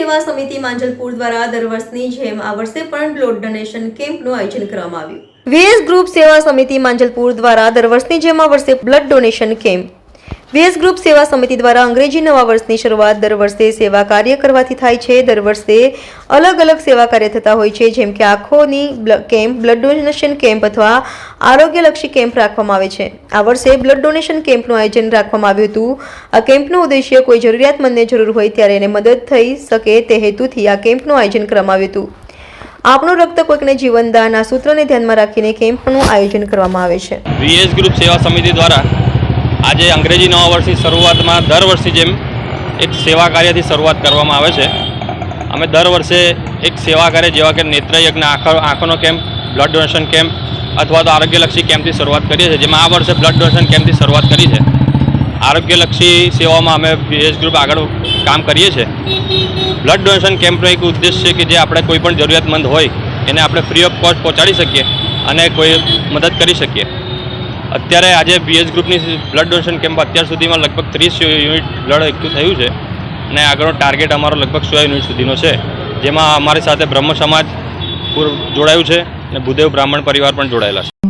સેવા સમિતિ માંજલપુર દ્વારા દર વર્ષની જેમ આ વર્ષે પણ બ્લડ ડોનેશન કેમ્પનું આયોજન કરવામાં આવ્યું. વીએસ ગ્રુપ સેવા સમિતિ માંજલપુર દ્વારા દર વર્ષની જેમ આ વર્ષે blood donation camp VS group સેવા સમિતિ દ્વારા અંગ્રેજી નવા વર્ષની શરૂઆત દર વર્ષે સેવા કાર્ય કરવાથી થાય છે. દર વર્ષે અલગ અલગ સેવા કાર્ય થતા હોય છે, જેમ કે આંખોની કેમ્પ, બ્લડ ડોનેશન કેમ્પ અથવા આરોગ્યલક્ષી કેમ્પ રાખવામાં આવે છે. આ વર્ષે બ્લડ ડોનેશન કેમ્પનું આયોજન રાખવામાં આવ્યું હતું. આ કેમ્પનો ઉદ્દેશ્ય કોઈ જરૂરિયાતમંદને જરૂર હોય ત્યારે એને મદદ થઈ શકે તે હેતુથી આ કેમ્પનું આયોજન કરવામાં આવ્યું હતું. આપણું રક્ત કોઈકને જીવનદાન આ સૂત્રને ધ્યાનમાં રાખીને કેમ્પનું આયોજન કરવામાં આવે છે. વીએસ ગ્રુપ સેવા સમિતિ દ્વારા આજે અંગ્રેજી નવા વર્ષની શરૂઆતમાં દર વર્ષે જેમ એક સેવા કાર્યથી શરૂઆત કરવામાં આવે છે. અમે દર વર્ષે એક સેવા કાર્ય જેવા કે નેત્રયજ્ઞ આંખો આંખોનો કેમ્પ બ્લડ ડોનેશન કેમ્પ અથવા તો આરોગ્યલક્ષી કેમ્પથી શરૂઆત કરીએ છીએ. જેમાં આ વર્ષે બ્લડ ડોનેશન કેમ્પથી શરૂઆત કરી છે. આરોગ્યલક્ષી સેવામાં અમે વીએસ ગ્રુપ આગળ કામ કરીએ છીએ. બ્લડ ડોનેશન કેમ્પનો એક ઉદ્દેશ છે કે જે આપણે કોઈ પણ જરૂરિયાતમંદ હોય, એને આપણે ફ્રી ઓફ કોસ્ટ પહોંચાડી શકીએ અને કોઈ મદદ કરી શકીએ. અત્યારે આજે બીએચ ગ્રુપની બ્લડ ડોનેશન કેમ્પ અત્યાર સુધીમાં લગભગ ત્રીસ યુનિટ બ્લડ એકઠું થયું છે અને આગળનો ટાર્ગેટ અમારો લગભગ સો યુનિટ સુધીનો છે. જેમાં અમારી સાથે બ્રહ્મ સમાજ જોડાયું છે અને ભૂદેવ બ્રાહ્મણ પરિવાર પણ જોડાયેલા છે.